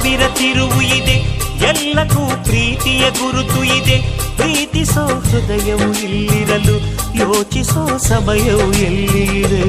ಸಾವಿರ ತಿರುವು ಇದೆ ಎಲ್ಲಕ್ಕೂ ಪ್ರೀತಿಯ ಗುರುತು ಇದೆ ಪ್ರೀತಿಸೋ ಹೃದಯವು ಇಲ್ಲಿರಲು ಯೋಚಿಸೋ ಸಮಯವು ಎಲ್ಲಿದೆ